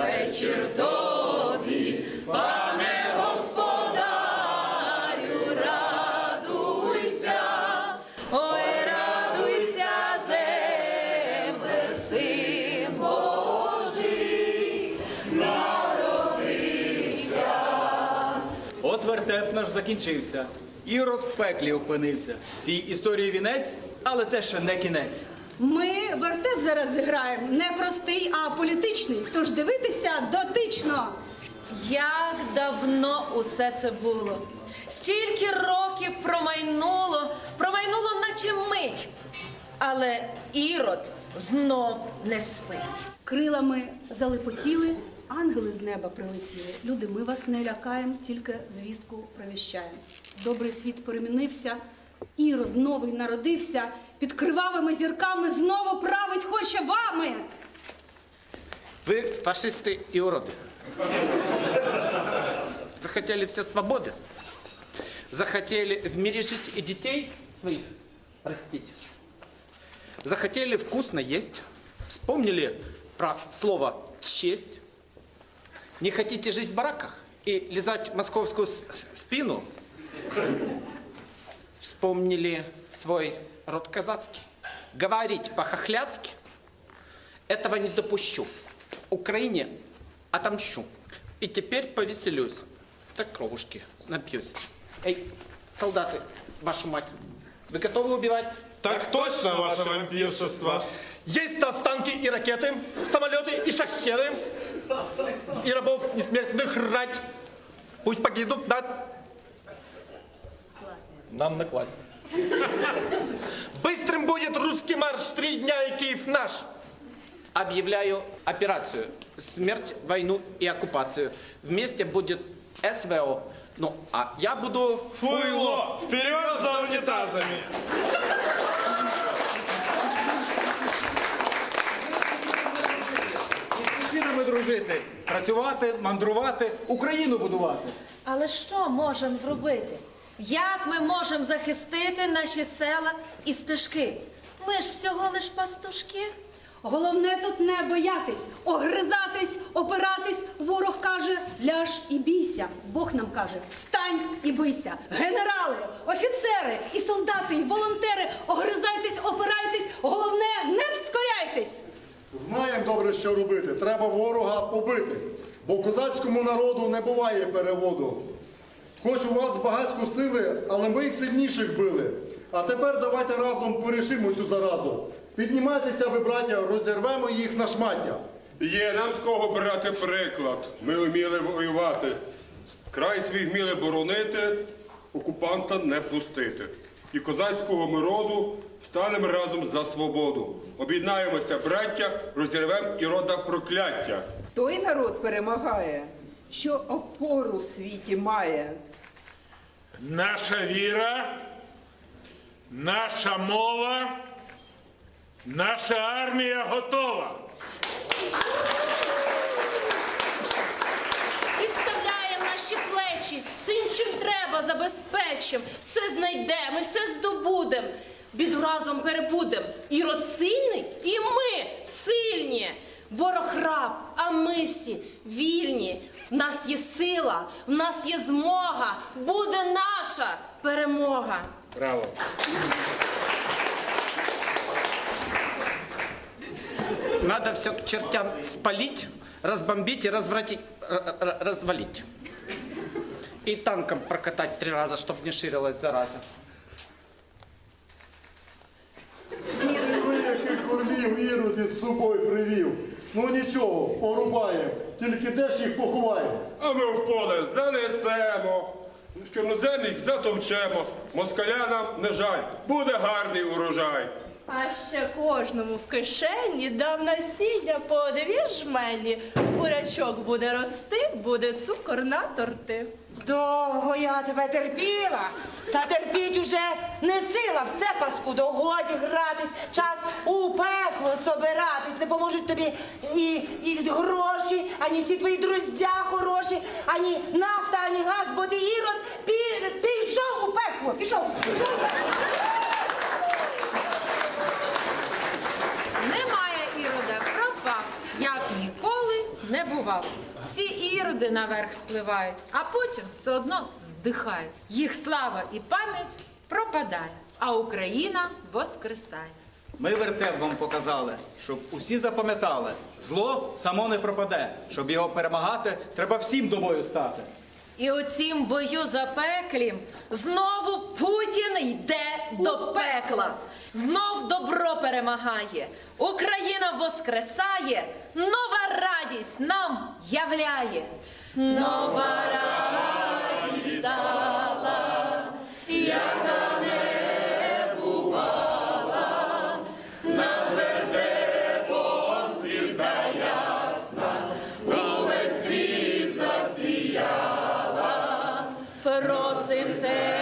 вечір тобі, пане господарю, радуйся, ой, радуйся, земле, син Божий, От вертеп наш закінчився. Ірод в пеклі опинився. Цій історії вінець, але це ще не кінець. Ми вертеп зараз зіграємо не простий, а політичний. Тож дивитися дотично. Як давно усе це було. Стільки років промайнуло, промайнуло, наче мить. Але Ірод знов не спить. Крилами залипотіли, ангели з неба прилетіли. Люди, ми вас не лякаємо, тільки звістку провіщаємо. Добрий світ перемінився, ірод новий народився, під кривавими зірками знову править хоче вами. Вы фашисты и уроды. Захотели все свободы. Захотели в мире жить и детей своих простить. Захотели вкусно есть. Вспомнили про слово «честь». Не хотите жить в бараках и лизать московскую с- спину? Вспомнили свой род казацкий. Говорить по-хохляцки этого не допущу. Украине отомщу. И теперь повеселюсь. Так кровушки напьюсь. Эй, солдаты, вашу мать, вы готовы убивать? Так точно, ваше вампиршество. Есть танки и ракеты, самолеты и шахеды, и рабов несмертных рать. Пусть погибнут на... Нам накласть. Быстрым будет русский марш, три дня и Киев наш. Объявляю операцию. Смерть, войну и оккупацию. Вместе будет СВО. Ну, а я буду... Фуйло, вперед за унитазами. І з сусідами дружити, працювати, мандрувати, Україну будувати. Але що можемо зробити? Як ми можемо захистити наші села і стежки? Ми ж всього лиш пастушки. Головне тут не боятись, огризатись, опиратись. Ворог каже, ляж і бійся. Бог нам каже, встань і бийся. Генерали, офіцери і солдати, і волонтери, огризайтесь, опирайтесь. Головне, не вскоряйтесь. Знаємо добре, що робити. Треба ворога побити. Бо козацькому народу не буває переводу. Хоч у вас багатську сили, але ми й сильніших били. А тепер давайте разом порішимо цю заразу. Піднімайтеся, ви, браття, розірвемо їх на шмаття. Є нам з кого брати приклад. Ми вміли воювати. Край свій вміли боронити, окупанта не пустити. І козацького ми роду встанемо разом за свободу. Об'єднаємося, браття, розірвемо і рода прокляття. Той народ перемагає, що опору в світі має. Наша віра, наша мова, наша армія готова. Підставляємо наші плечі, всім, чим треба, забезпечимо. Все знайдемо, і все здобудемо. Біду разом перебудем. Ірод сильний, і ми сильні. Ворог раб, а ми всі вільні. В нас є сила, в нас є змога. Буде наша перемога. Браво. Надо все к чертям спалить, разбомбить и развратить, р- р- развалить. И танком прокатать три раза, чтобы не ширилась зараза. Ви яких орлів ірод із собою привів. Ну нічого, порубаємо. Тільки де ж їх поховаємо? А ми в поле занесемо. Чорноземних затовчемо. Москаля нам не жаль. Буде гарний урожай. А ще кожному в кишені дав насіння по дві жмені. Бурячок буде рости, буде цукор на торти. Довго я тебе терпіла, та терпіть уже не сила, все паскудо, годі гратись, час у пекло собиратись, не поможуть тобі і, і гроші, ані всі твої друзі хороші, ані нафта, ані газ, бо ти ірод пі, пішов у пекло, пішов. пішов. Не бував. Всі іроди наверх спливають, а потім все одно здихають. Їх слава і пам'ять пропадає, а Україна воскресає. Ми вертеп вам показали, щоб усі запам'ятали. Зло само не пропаде. Щоб його перемагати, треба всім до бою стати. І у цім бою запеклім знову Путін йде до пекла. Знов добро перемагає. Україна воскресає, нова радість нам являє. Нова радість Rosy te